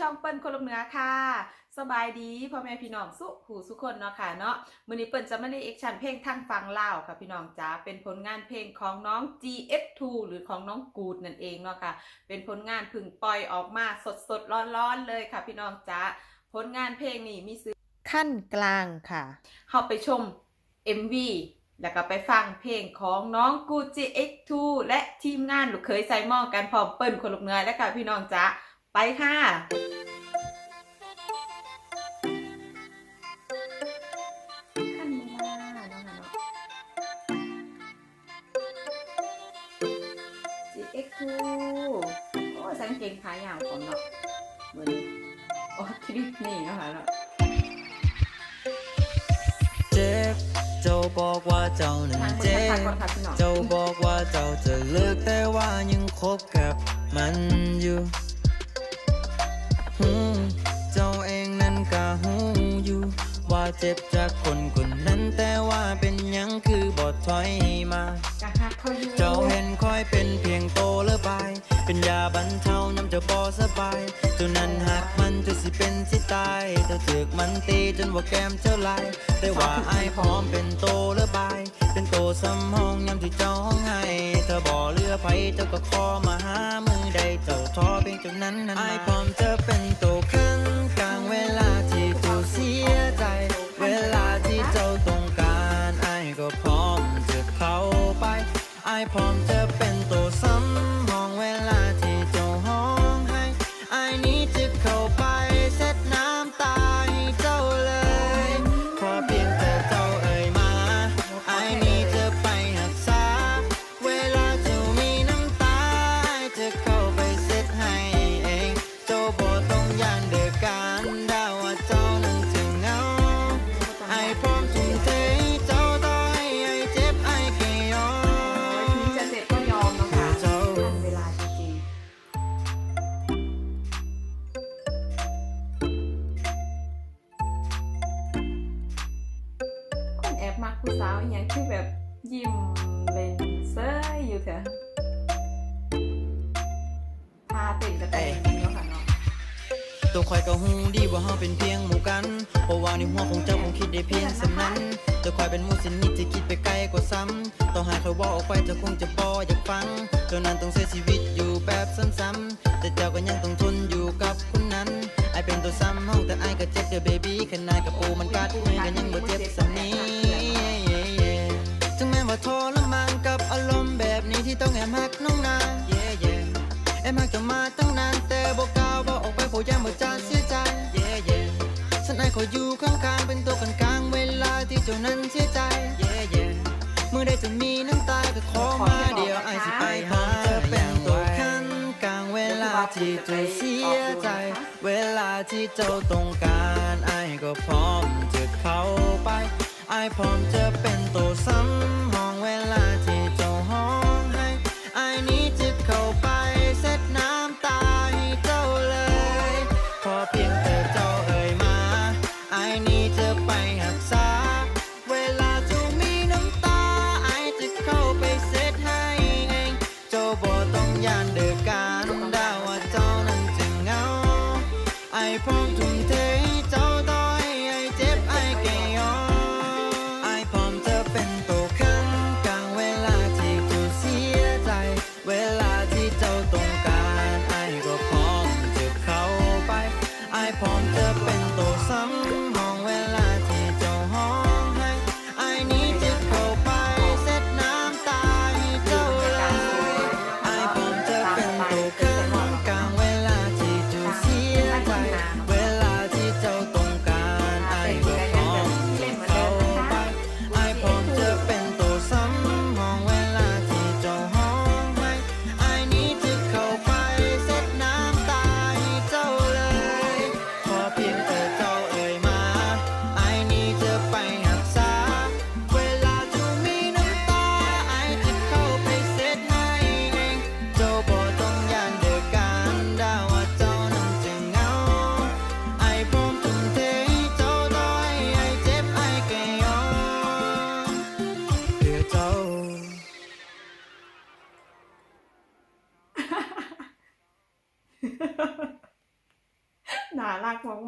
ช่องเปิ้ลคนลมเหนือค่ะสบายดีพ่อแม่พี่น้องสุขหูสุขคนเนาะค่ะเนาะมือนี้เปิ้ลจะมาในเอ็กชันเพลงทางฟังเล่าค่ะพี่น้องจ๋าเป็นผลงานเพลงของน้อง GS2 หรือของน้องกูดนั่นเองเนาะค่ะ เป็นผลงานพึ่งปล่อยออกมาสดๆร้อนๆเลยค่ะ พี่น้องจ๋าผลงานเพลงนี้มีซื้อขั้นกลางค่ะเฮาไปชม MV แล้วก็ไปฟังเพลงของน้องกู GX2 และทีมงานลูกเคยใส่ม้อกันพร้อมเปิ้ลคนลูกเหนือและค่ะพี่น้องจ๋า ไปค่ะ ขั้นเวลาเนาะค่ะเนาะ GX2 โอ้ยสังเกงขายาวของเนาะเหมือนโอ้คลิปนี่เนาะค่ะเนาะเจ็บเจ้าบอกว่าเจ้านั้นทางคนเจ็บก่อนเจ้าบอกว่าเจ้าจะเลิกแต่ว่ายังคบกับมันอยู่ หู เจ็บจากคนคนนั้นแต่ว่าเป็นหยังคือบอดถอยมากะฮักเขาอยู่เจ้าเห็นคอยเป็นเพียงโตละบาย เป็นยาบรรเทานำเจ้าบอสบายเจ้านั้นหักมันจนสิเป็นสิตายเจ้าถึกมันตีจนว่าแก้มเจ้าลายแต่ว่าไอายพร้อมเป็นโตละบาย เป็นโตซ้ำห้องยามที่เจ้าห้องให้เธอบ่เรือไผเจ้าก็ขอมาหามือใดเจ้าท้อเพียงเจ้านั้นนั้นไอายพร้อมจะเป็นโตขึ้นกลางเวลาที่ ไอ มักผู้สาวอหย่างคือแบบยิ้มเล่นเซ้ยอยู่เถอะพาเต้นกระเต้นเนาะค่ะเนาะตัวคอยก็หูดีว่าเฮาเป็นเพียงหมู่กันเพราะว่าในหัวของเจ้าคงคิดได้เพียงสำนั้นตัวคอยเป็นหมู่สนิทที่คิดไปไกลกว่าซ้ำต้องหาเขาว่าออกไปเจ้าคงจะบ่อยากฟังเจ้านั้นต้องเสียชีวิตอยู่แบบซ้ำๆแต่เจ้าก็ยังต้องทนอยู่กับคนนั้นไอเป็นตัวซ้ำห้องแต่ไอก็เจ็บเด้อเบบี้ขนาดกับปูมันกัดมือก็ยังบ่เจ็บสำนี้ถึงแม้ ว่าทรมานกับอารมณ์แบบนี้ที่ต้องแอบหักน้องนาง yeah, yeah แอบหักจะมาตั้งนานแต่บอกกล่าวบอกออกไปเพราะยังบ่จานเสียใจ yeah, yeah ฉันไอขออยู่ข้างๆเป็นตัวกันกลางเวลาที่เจ้านั้นเสียใจ yeah, yeah เมื่อได้จะมีน้ำตาก็ขอมาเดียวไอสิไปหาจะเป็นตัวขันกลางเวลาที่เจ้าเสียใจ เวลาที่เจ้าต้องการไอก็พร้อมจะเข้าไปไอพร้อมจะเป็นตัวซ้ำ ไปหักษา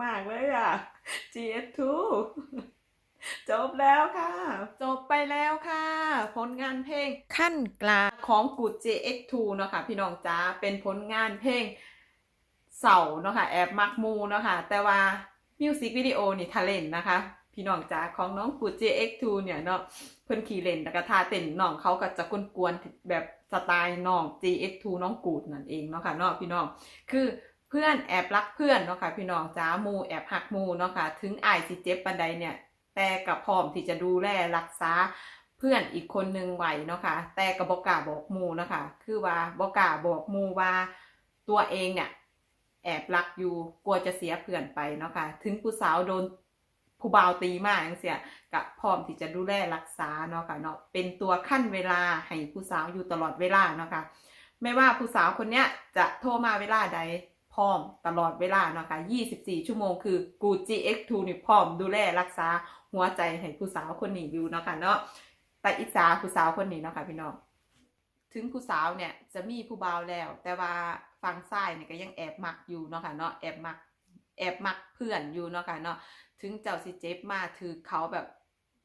มากๆเลยอะ GS2 จบแล้วค่ะ จบไปแล้วค่ะ ผลงานเพลงขั้นกลางของกูด JX2 เนาะค่ะพี่น้องจ้าเป็นผลงานเพลงเสาเนาะค่ะแอบมักมูเนาะค่ะแต่ว่ามิวสิกวิดีโอนี่ทาเลนนะคะ พี่น้องจ้าของน้องกูด JX2 เนี่ยเนาะเพิ่นขี่เล่นแล้วก็ท่าเต้นน้องเขาก็จะกวนๆแบบสไตล์น้อง JX2 น้องกูดนั่นเองเนาะค่ะเนาะพี่น้องคือ เพื่อนแอบรักเพื่อนเนาะค่ะพี่น้องจ้ามูแอบหักมูเนาะค่ะถึงอายสิเจ็บปันใดเนี่ย แต่กับพร้อมที่จะดูแลรักษาเพื่อนอีกคนนึงไหวเนาะค่ะแต่กับบอกกาบอกมูเนาะค่ะคือว่าบอกกาบอกมูว่าตัวเองเนี่ยแอบรักอยู่กลัวจะเสียเพื่อนไปเนาะค่ะถึงผู้สาวโดนผู้บ่าวตีมากจังเสียกับพร้อมที่จะดูแลรักษาเนาะค่ะเนาะเป็นตัวขั้นเวลาให้ผู้สาวอยู่ตลอดเวลาเนาะค่ะไม่ว่าผู้สาวคนเนี้ยจะโทรมาเวลาใด พร้อมตลอดเวลาเนาะค่ะ24 ชั่วโมงคือกู GX2 นี่พร้อมดูแลรักษาหัวใจให้ผู้สาวคนนี้อยู่เนาะค่ะเนาะแต่อิจฉาผู้สาวคนนี้เนาะค่ะพี่น้องถึงผู้สาวเนี่ยจะมีผู้บ่าวแล้ว แต่ว่าฝั่งซ้ายเนี่ยก็ยังแอบมักอยู่เนาะค่ะเนาะแอบมักแอบมักเพื่อนอยู่เนาะค่ะเนาะถึงเจ้าสิเจ็บมาถือเขาแบบ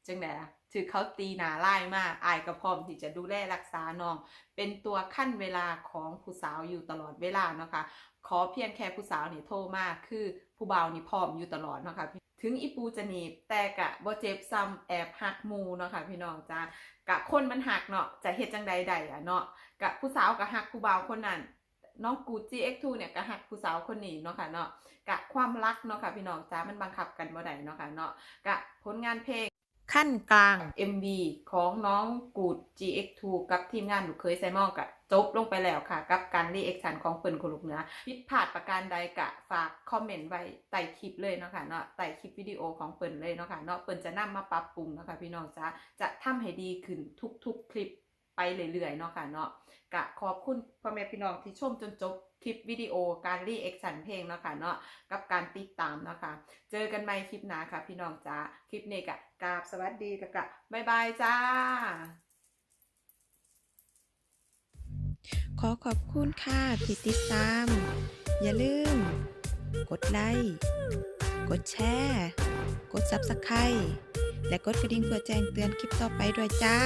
จังไดอะถือเขาตีหนาไล่มากอายก็พร้อมที่จะดูแลรักษาน้อง เป็นตัวขั้นเวลาของผู้สาวอยู่ตลอดเวลาเนาะค่ะขอเพียงแค่ผู้สาวนี่โทรมาคือผู้บ่าวนี่พร้อมอยู่ตลอดเนาะค่ะถึงอีปูจะหนีบแต่กะบ่เจ็บซ้ำแอบหักมูเนาะค่ะพี่น้องจ้ากะคนมันหักเนาะจะเฮ็ดจังใดใดอะเนาะกะผู้สาวกะหักผู้บ่าวคนนั้นน้องกู GX2 เนี่ยกะหักผู้สาวคนนี้เนาะค่ะเนาะกะความรักเนาะค่ะพี่น้องจ้ามันบังคับกันบ่ได้เนาะค่ะเนาะกะผลงานเพลง ขั้นกลาง MV ของน้องกูด GX2 กับทีมงานหนูเคยไซมองกะจบลงไปแล้วค่ะ กับการรีแอคชั่นของเปิ่นคนลูกเหนือผิดพลาดประการใดกะฝากคอมเมนต์ไว้ใต้คลิปเลยเนาะค่ะเนาะใต้คลิปวิดีโอของเปิ่นเลยเนาะค่ะเนาะเปิ่นจะนำมาปรับปรุงเนาะค่ะพี่น้องจ้าจะทำให้ดีขึ้นทุกๆคลิป ไปเรื่อยๆเนาะค่ะเนาะกะขอบคุณพ่อแม่พี่น้องที่ชมจนจบคลิปวิดีโอการรีแอคชั่นเพลงเนาะค่ะเนาะกับการติดตามเนาะค่ะเจอกันใหม่คลิปหน้าค่ะ พี่น้องจ้าคลิปนี้กะกราบสวัสดีกะกะบ๊ายบายจ้า ขอขอบคุณค่ะที่ติดตาม อย่าลืม กดไลค์กดแชร์กด Subscribe และกดกระดิ่งเพื่อแจ้งเตือนคลิปต่อไปด้วยจ้า